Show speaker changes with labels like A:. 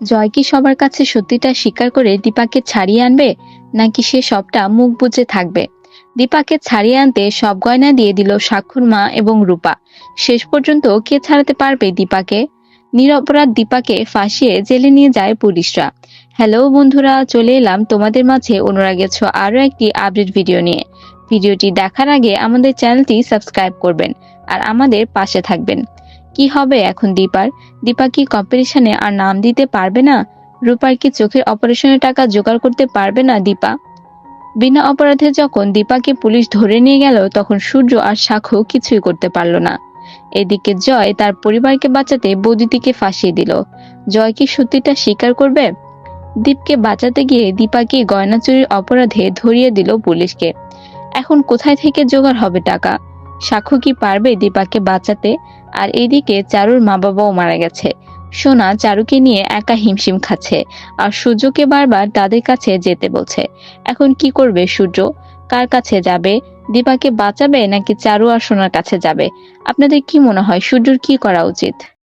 A: জয় কি সবার কাছে সত্যিটা স্বীকার করে দীপাকে ছাড়িয়ে আনবে, নাকি সে সবটা মুখ বুজে থাকবে? দীপাকে ছাড়িয়ে আনতে সব গয়না দিয়ে দিল সাক্ষুর মা এবং রূপা। শেষ পর্যন্ত কে ছাড়াতে পারবে দীপাকে? নিরপরাধ দীপাকে ফাঁসিয়ে জেলে নিয়ে যায় পুলিশরা। হ্যালো বন্ধুরা, চলে এলাম তোমাদের মাঝে অনুরাগের ছো আরও একটি আপডেট ভিডিও নিয়ে। ভিডিওটি দেখার আগে আমাদের চ্যানেলটি সাবস্ক্রাইব করবেন আর আমাদের পাশে থাকবেন। কি হবে এখন দীপার? দীপা কি কম্পিটিশনে আর নাম দিতে পারবে না? রূপার কি চোখের অপারেশনের টাকা জোগাড় করতে পারবে না দীপা? বিনা অপরাধে যখন দীপাকে পুলিশ ধরে নিয়ে গেল, তখন সূর্য আর সাক্ষ্য কিছুই করতে পারল না। এদিকে জয় তার পরিবারকে বাঁচাতে বৌদিদিকে ফাঁসিয়ে দিল। জয় কি সত্যিটা স্বীকার করবে? দীপকে বাঁচাতে গিয়ে দীপাকে গয়না চুরির অপরাধে ধরিয়ে দিল পুলিশকে। এখন কোথায় থেকে জোগাড় হবে টাকা? সাক্ষ্য কি পারবে দীপাকে বাঁচাতে? আর এদিকে চারুর মা বাবাও মারা গেছে। সোনা চারুকে নিয়ে একা হিমশিম খাচ্ছে আর সূর্যকে বারবার তাদের কাছে যেতে বলছে। এখন কি করবে সূর্য? কার কাছে যাবে? দীপাকে বাঁচাবে নাকি চারু আর সোনার কাছে যাবে? আপনাদের কি মনে হয় সূর্যর কি করা উচিত?